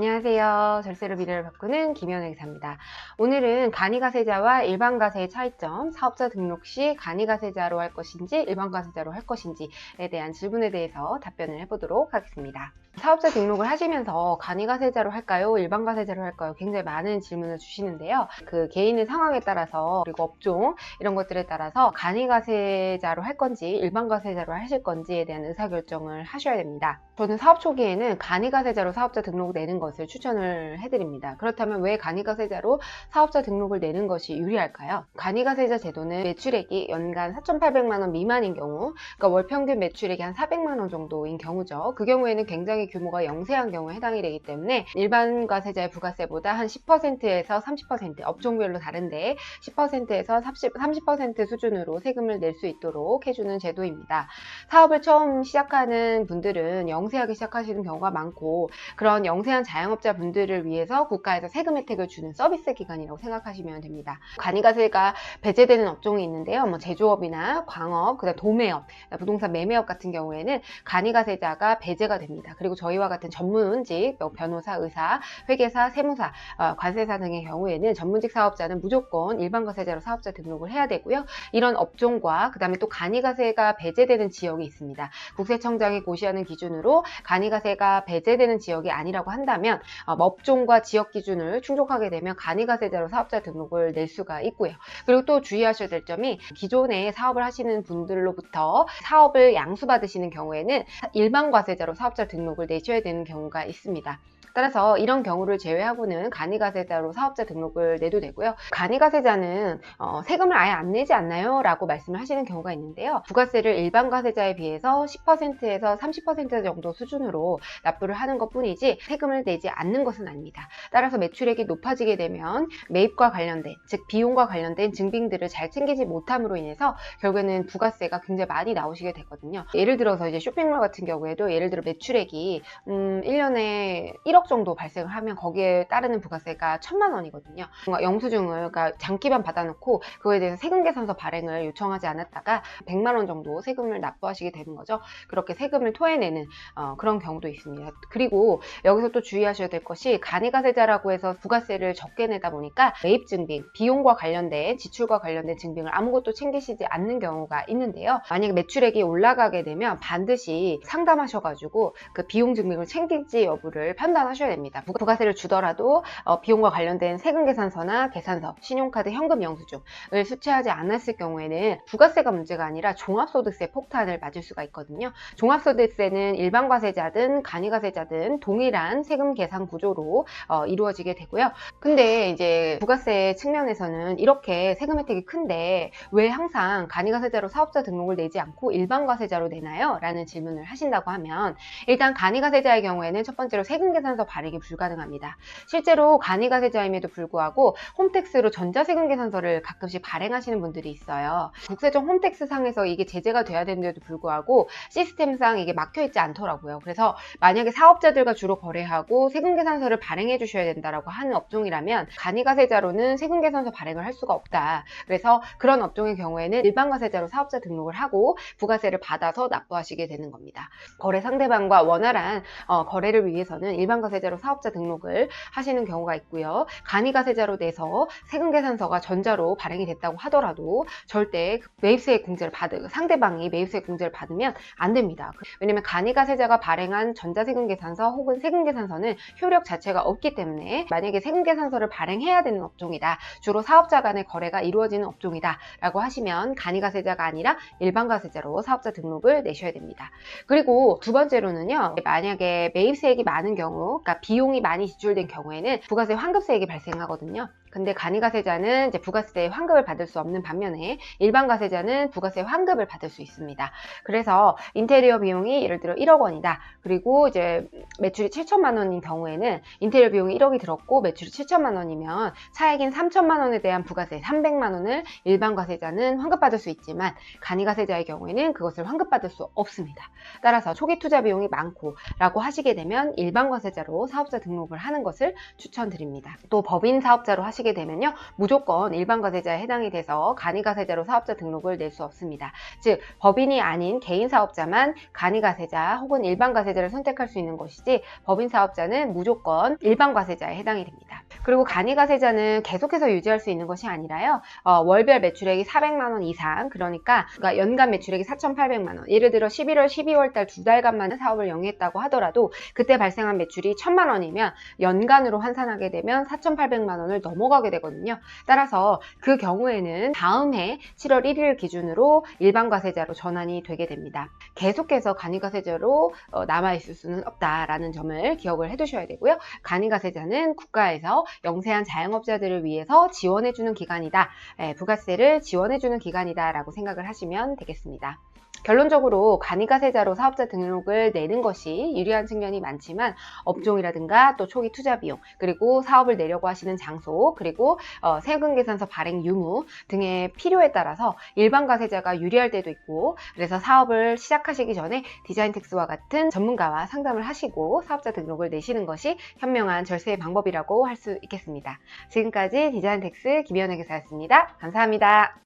안녕하세요. 절세로 미래를 바꾸는 김현애 기사입니다. 오늘은 간이가세자와 일반가세의 차이점, 사업자 등록 시 간이가세자로 할 것인지 일반가세자로 할 것인지에 대한 질문에 대해서 답변을 해보도록 하겠습니다. 사업자 등록을 하시면서 간이가세자로 할까요? 일반가세자로 할까요? 굉장히 많은 질문을 주시는데요. 그 개인의 상황에 따라서 그리고 업종 이런 것들에 따라서 간이가세자로 할 건지 일반가세자로 하실 건지에 대한 의사결정을 하셔야 됩니다. 저는 사업 초기에는 간이가세자로 사업자 등록을 내는 것을 추천을 해드립니다. 그렇다면 왜 간이가세자로 사업자 등록을 내는 것이 유리할까요? 간이가세자 제도는 매출액이 연간 4,800만 원 미만인 경우, 그러니까 월 평균 매출액이 한 400만 원 정도인 경우죠. 그 경우에는 굉장히 규모가 영세한 경우에 해당이 되기 때문에 일반 과세자의 부가세보다 한 10%에서 30% 업종별로 다른데 10%에서 30, 30% 수준으로 세금을 낼 수 있도록 해주는 제도입니다. 사업을 처음 시작하는 분들은 영세하게 시작하시는 경우가 많고 그런 영세한 자영업자 분들을 위해서 국가에서 세금 혜택을 주는 서비스 기관이라고 생각하시면 됩니다. 간이가세가 배제되는 업종이 있는데요. 뭐 제조업이나 광업, 그다음 도매업, 부동산 매매업 같은 경우에는 간이가세자가 배제가 됩니다. 그리고 저희와 같은 전문직, 뭐 변호사, 의사, 회계사, 세무사, 어, 관세사 등의 경우에는 전문직 사업자는 무조건 일반과세자로 사업자 등록을 해야 되고요. 이런 업종과 그 다음에 또 간이가세가 배제되는 지역이 있습니다. 국세청장이 고시하는 기준으로 간이가세가 배제되는 지역이 아니라고 한다면 어, 업종과 지역 기준을 충족하게 되면 간이가세자로 사업자 등록을 낼 수가 있고요. 그리고 또 주의하셔야 될 점이 기존에 사업을 하시는 분들로부터 사업을 양수받으시는 경우에는 일반 과세자로 사업자 등록을 내셔야 되는 경우가 있습니다. 따라서 이런 경우를 제외하고는 간이가세자로 사업자 등록을 내도 되고요. 간이가세자는 어, 세금을 아예 안 내지 않나요? 라고 말씀을 하시는 경우가 있는데요. 부가세를 일반 과세자에 비해서 10%에서 30% 정도 수준으로 납부를 하는 것 뿐이지 세금을 내지 않는 것은 아닙니다. 따라서 매출액이 높아지게 되면 매입과 관련된, 즉 비용과 관련된 증빙들을 잘 챙기지 못함으로 인해서 결국에는 부가세가 굉장히 많이 나오시게 되거든요. 예를 들어서 이제 쇼핑몰 같은 경우에도 예를 들어 매출액이 음, 1년에 1억 정도 발생을 하면 거기에 따르는 부가세가 천만 원이거든요. 뭔가 영수증을 그러니까 장기반 받아놓고 그거에 대해서 세금 계산서 발행을 요청하지 않았다가 100만 원 정도 세금을 납부하시게 되는 거죠. 그렇게 세금을 토해내는 어, 그런 경우도 있습니다. 그리고 여기서 또 주의하셔야 될 것이 간이가세자라고 해서 부가세를 적게 내다 보니까 매입 증빙, 비용과 관련된 지출과 관련된 증빙을 아무것도 챙기시지 않는 경우가 있는데요. 만약에 매출액이 올라가게 되면 반드시 상담하셔가지고 그 비용 증빙을 챙길지 여부를 판단하셔야 됩니다. 부가세를 주더라도 어, 비용과 관련된 세금 계산서나 계산서, 신용카드, 현금 영수증을 수취하지 않았을 경우에는 부가세가 문제가 아니라 종합소득세 폭탄을 맞을 수가 있거든요. 종합소득세는 일반 과세자든 간이과세자든 동일한 세금 계산 구조로 어, 이루어지게 되고요. 근데 이제 부가세 측면에서는 이렇게 세금 혜택이 큰데 왜 항상 간이과세자로 사업자 등록을 내지 않고 일반 과세자로 내나요? 라는 질문을 하신다고 하면 일단 간 이과세자의 경우에는 첫 번째로 세금 계산서 발행이 불가능합니다. 실제로 간이과세자임에도 불구하고 홈택스로 전자세금 계산서를 가끔씩 발행하시는 분들이 있어요. 국세청 홈택스 상에서 이게 제재가 돼야 되는데도 불구하고 시스템상 이게 막혀 있지 않더라고요. 그래서 만약에 사업자들과 주로 거래하고 세금 계산서를 발행해 주셔야 된다라고 하는 업종이라면 간이과세자로는 세금 계산서 발행을 할 수가 없다. 그래서 그런 업종의 경우에는 일반 과세자로 사업자 등록을 하고 부가세를 받아서 납부하시게 되는 겁니다. 거래 상대방과 원활한 어, 거래를 위해서는 일반 과세자로 사업자 등록을 하시는 경우가 있고요. 간이과세자로 내서 세금 계산서가 전자로 발행이 됐다고 하더라도 절대 매입세 공제를 받으 상대방이 매입세 공제를 받으면 안 됩니다. 왜냐면 간이과세자가 발행한 전자세금 계산서 혹은 세금 계산서는 효력 자체가 없기 때문에 만약에 세금 계산서를 발행해야 되는 업종이다. 주로 사업자 간의 거래가 이루어지는 업종이다. 라고 하시면 간이과세자가 아니라 일반과세자로 사업자 등록을 내셔야 됩니다. 그리고 두 번째로는요. 만약에 매입세액이 많은 경우, 그러니까 비용이 많이 지출된 경우에는 부가세 환급세액이 발생하거든요. 근데 간이가세자는 이제 부가세 환급을 받을 수 없는 반면에 일반 가세자는 부가세 환급을 받을 수 있습니다. 그래서 인테리어 비용이 예를 들어 1억 원이다. 그리고 이제 매출이 7천만 원인 경우에는 인테리어 비용이 1억이 들었고 매출이 7천만 원이면 차액인 3천만 원에 대한 부가세 300만 원을 일반 가세자는 환급받을 수 있지만 간이가세자의 경우에는 그것을 환급받을 수 없습니다. 따라서 초기 투자 비용이 많고 라고 하시게 되면 일반 과세자로 사업자 등록을 하는 것을 추천드립니다. 또 법인 사업자로 하시 하시게 되면요. 무조건 일반 과세자에 해당이 돼서 간이 과세자로 사업자 등록을 낼 수 없습니다. 즉 법인이 아닌 개인 사업자만 간이 과세자 혹은 일반 과세자를 선택할 수 있는 것이지 법인 사업자는 무조건 일반 과세자에 해당이 됩니다. 그리고 간이 과세자는 계속해서 유지할 수 있는 것이 아니라요. 어, 월별 매출액이 400만 원 이상 그러니까, 그러니까 연간 매출액이 4,800만 원. 예를 들어 11월, 12월 달 두 달간만 사업을 영위했다고 하더라도 그때 발생한 매출이 1,000만 원이면 연간으로 환산하게 되면 4,800만 원을 넘어가게 되거든요. 따라서 그 경우에는 다음 해 7월 1일 기준으로 일반 과세자로 전환이 되게 됩니다. 계속해서 간이 과세자로 어, 남아 있을 수는 없다라는 점을 기억을 해두셔야 되고요. 간이 과세자는 국가에서 영세한 자영업자들을 위해서 지원해주는 기관이다. 예, 부가세를 지원해주는 기관이다라고 생각을 하시면 되겠습니다. 결론적으로 간이가세자로 사업자 등록을 내는 것이 유리한 측면이 많지만 업종이라든가 또 초기 투자 비용 그리고 사업을 내려고 하시는 장소 그리고 어, 세금 계산서 발행 유무 등의 필요에 따라서 일반 가세자가 유리할 때도 있고 그래서 사업을 시작하시기 전에 디자인 텍스와 같은 전문가와 상담을 하시고 사업자 등록을 내시는 것이 현명한 절세의 방법이라고 할 수 있겠습니다. 지금까지 디자인 텍스 김현혜 기사였습니다. 감사합니다.